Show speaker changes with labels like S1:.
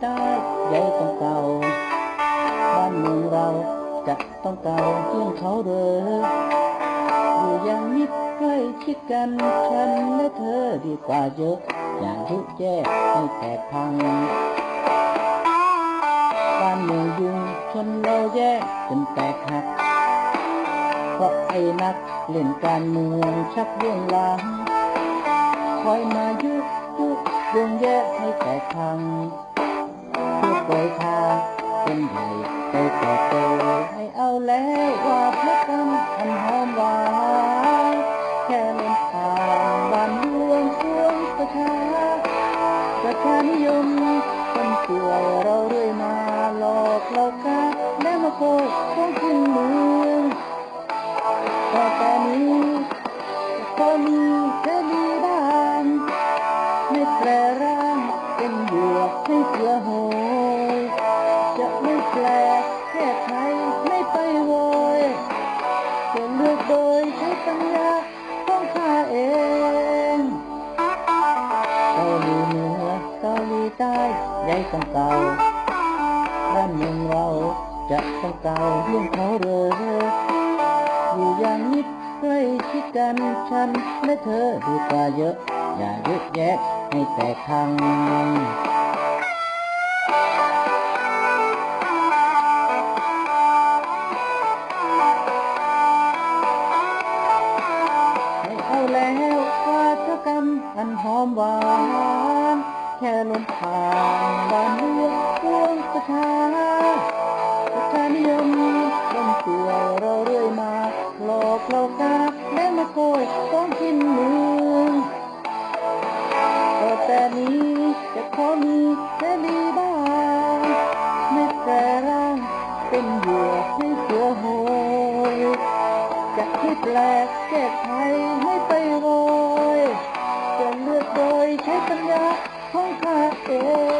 S1: ใต้ใหญ่ต้องเก่า บ้านเมืองเราจะต้องเก่าเพื่อนเขาเด้ออยู่อย่างมิตรใกล้ชิดกันฉันและเธอดีกว่าเยอะ อย่างทุกแยกให้แตกพัง บ้านเมืองยุ่งชนเราแยกจนแตกหักเพราะไอ้นักเล่นการเมืองชักเรื่องหลังคอยมายุกยุกวงแยกให้แตกพัง เพื่อปล่อยทางเป็นใหญ่ไปต่อโตให้เอาแล้วว่าพระกันอันหอมหวานแค่เล่นผ่านบ้านเมืองสวงประชาประชานิยมคนป่วยเราเรื่อยมาหลอกเรากาและมาโกยของขึ้นเมืองแต่แต่นี้ก็มีแค่ดีบ้างไม่แปรร่างเป็นบวกให้เสือโห ใต้ใหญ่ต้องเก่าบ้านเมืองเราจะต้องเก่าเรื่องเขาเรืออยู่อย่างนิดใกล้ชิดกันฉันและเธอดีกว่าเยอะ อย่ายึดแยกให้แตกพังให้เอาแล้ววาทกรรมอันหอมหวาน แค่ลมผ่านบ้านเมืองพวงประชาประชานิยมลมเกลือเราเรื่อยมา หลอกเรากาและมาโกยของกินเมืองก็แต่นี้จะขอมีแค่ดีบ้างไม่แปรร่างเป็นเหยื่อให้เสือโหยจะคิดแปลกแก้ไข Hold her in.